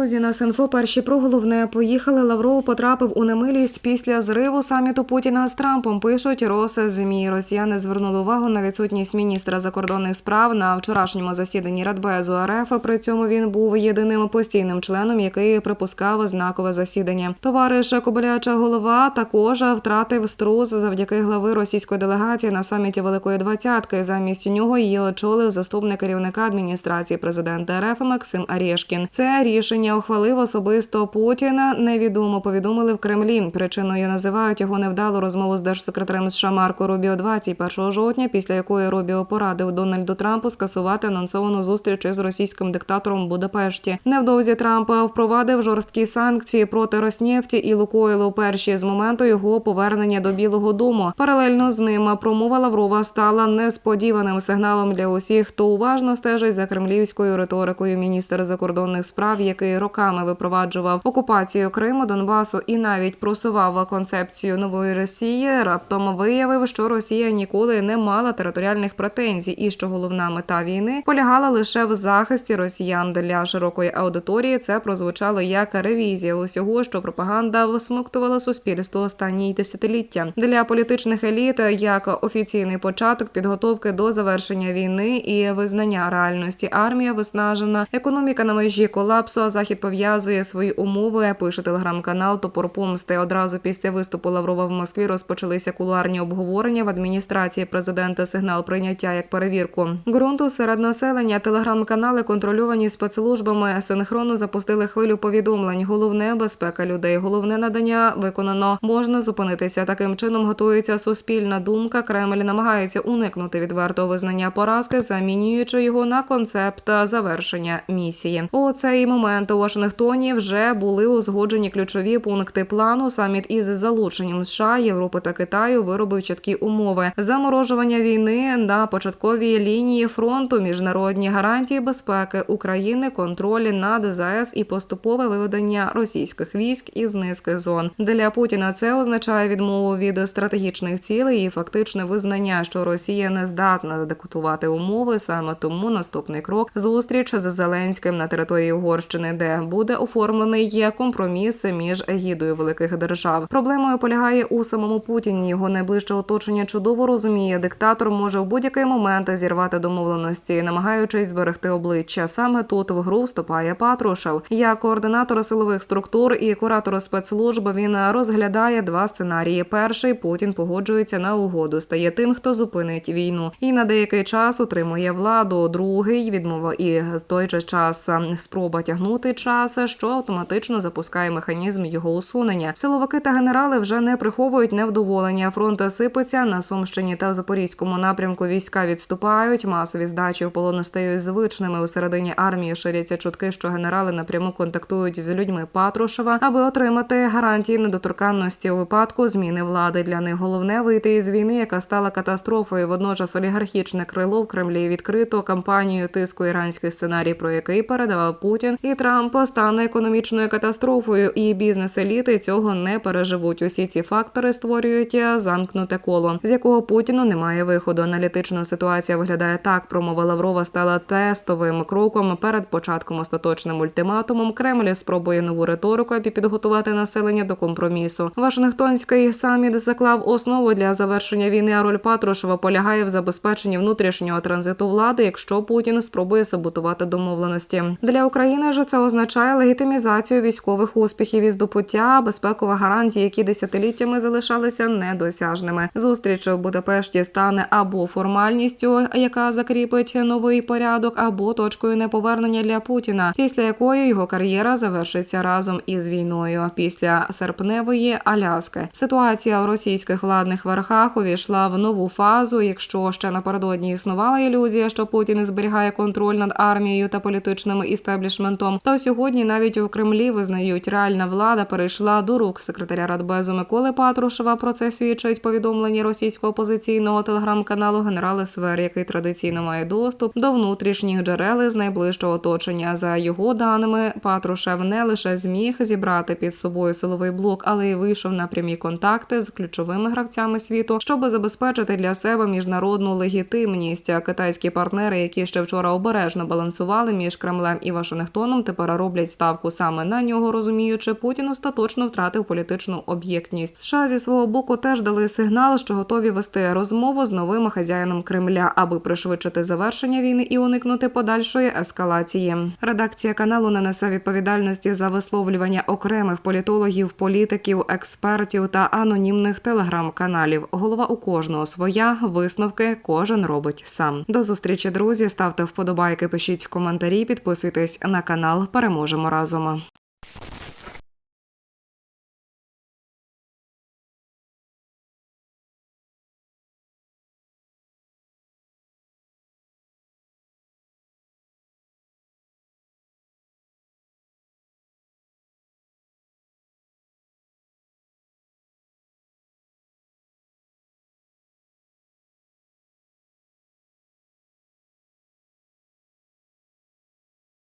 Друзі, на Синфо перші про головне поїхали. Лавров потрапив у немилість після зриву саміту Путіна з Трампом. Пишуть роси змі. Росіяни звернули увагу на відсутність міністра закордонних справ на вчорашньому засіданні Радбезу РФ. При цьому він був єдиним постійним членом, який припускав знакове засідання. Товариш Кобиляча голова також втратив струс завдяки глави російської делегації на саміті Великої Двадцятки. Замість нього її очолив заступник керівника адміністрації президента РФ Максим Арєшкін. Це рішення ухвалив особисто Путіна. Невідомо повідомили в Кремлі. Причиною називають його невдалу розмову з держсекретарем США Марко Рубіо 21 жовтня, після якої Рубіо порадив Дональду Трампу скасувати анонсовану зустріч із російським диктатором Будапешті. Невдовзі Трамп впровадив жорсткі санкції проти Роснефті і Лукойлу. Перші з моменту його повернення до Білого Дому. Паралельно з ним промова Лаврова стала несподіваним сигналом для усіх, хто уважно стежить за кремлівською риторикою. Міністр закордонних справ, який роками випроваджував окупацію Криму, Донбасу і навіть просував концепцію нової Росії, раптом виявив, що Росія ніколи не мала територіальних претензій, і що головна мета війни полягала лише в захисті росіян для широкої аудиторії. Це прозвучало як ревізія усього, що пропаганда всмоктувала суспільство останні десятиліття для політичних еліт, як офіційний початок підготовки до завершення війни і визнання реальності. Армія виснажена, економіка на межі колапсу. а Захід пов'язує свої умови. Пише телеграм-канал Топор Помсти. Одразу після виступу Лаврова в Москві розпочалися кулуарні обговорення в адміністрації президента. Сигнал прийняття як перевірку ґрунту серед населення. Телеграм-канали контрольовані спецслужбами синхронно запустили хвилю повідомлень. Головне безпека людей, головне надання виконано. Можна зупинитися. Таким чином готується суспільна думка. Кремль намагається уникнути відвертого визнання поразки, замінюючи його на концепт завершення місії. У цей момент у Вашингтоні вже були узгоджені ключові пункти плану. Саміт із залученням США, Європи та Китаю виробив чіткі умови заморожування війни на початковій лінії фронту, міжнародні гарантії безпеки України, контролі над ЗАЕС і поступове виведення російських військ із низки зон. Для Путіна це означає відмову від стратегічних цілей і фактичне визнання, що Росія не здатна диктувати умови. Саме тому наступний крок зустріч з Зеленським на території Угорщини, де буде оформлений компроміс між егідою великих держав. Проблемою полягає у самому Путіні. Його найближче оточення чудово розуміє. Диктатор може в будь-який момент зірвати домовленості, намагаючись зберегти обличчя. Саме тут в гру вступає Патрушев. Як координатор силових структур і куратор спецслужб він розглядає два сценарії. Перший Путін погоджується на угоду, стає тим, хто зупинить війну, і на деякий час утримує владу. Другий відмова і той же час спроба тягнути час, що автоматично запускає механізм його усунення. Силовики та генерали вже не приховують невдоволення. Фронт сипеться на Сумщині та в Запорізькому напрямку. Війська відступають. Масові здачі в полону стають звичними. У середині армії ширяться чутки, що генерали напряму контактують з людьми Патрушева, аби отримати гарантії недоторканності у випадку зміни влади. Для них головне вийти із війни, яка стала катастрофою. Водночас олігархічне крило в Кремлі відкрито кампанію тиску іранський сценарій, про який передавав Путін і Трамп стане економічною катастрофою. І бізнес-еліти цього не переживуть. Усі ці фактори створюють замкнуте коло, з якого Путіну немає виходу. Аналітична ситуація виглядає так. Промова Лаврова стала тестовим кроком перед початком остаточним ультиматумом. Кремль спробує нову риторику, аби підготувати населення до компромісу. Вашингтонський саміт заклав основу для завершення війни. А роль Патрушева полягає в забезпеченні внутрішнього транзиту влади, якщо Путін спробує саботувати домовленості. Для України ж це означає легітимізацію військових успіхів і здобуття безпекова гарантії, які десятиліттями залишалися недосяжними. Зустріч у Будапешті стане або формальністю, яка закріпить новий порядок, або точкою неповернення для Путіна, після якої його кар'єра завершиться разом із війною. Після серпневої Аляски ситуація у російських владних верхах увійшла в нову фазу. Якщо ще напередодні існувала ілюзія, що Путін зберігає контроль над армією та політичним істеблішментом, то сьогодні навіть у Кремлі визнають, реальна влада перейшла до рук секретаря Радбезу Миколи Патрушева. Про це свідчить повідомлення російського опозиційного телеграм-каналу Генерал СВР, який традиційно має доступ до внутрішніх джерел із найближчого оточення. За його даними, Патрушев не лише зміг зібрати під собою силовий блок, але й вийшов на прямі контакти з ключовими гравцями світу, щоб забезпечити для себе міжнародну легітимність. Китайські партнери, які ще вчора обережно балансували між Кремлем і Вашингтоном, тепер диктатора роблять ставку саме на нього, розуміючи, Путін остаточно втратив політичну об'єктність. США зі свого боку теж дали сигнал, що готові вести розмову з новим хазяїном Кремля, аби пришвидшити завершення війни і уникнути подальшої ескалації. Редакція каналу не несе відповідальності за висловлювання окремих політологів, політиків, експертів та анонімних телеграм-каналів. Голова у кожного своя висновки кожен робить сам. До зустрічі, друзі. Ставте вподобайки, пишіть коментарі, підписуйтесь на канал переможемо разом.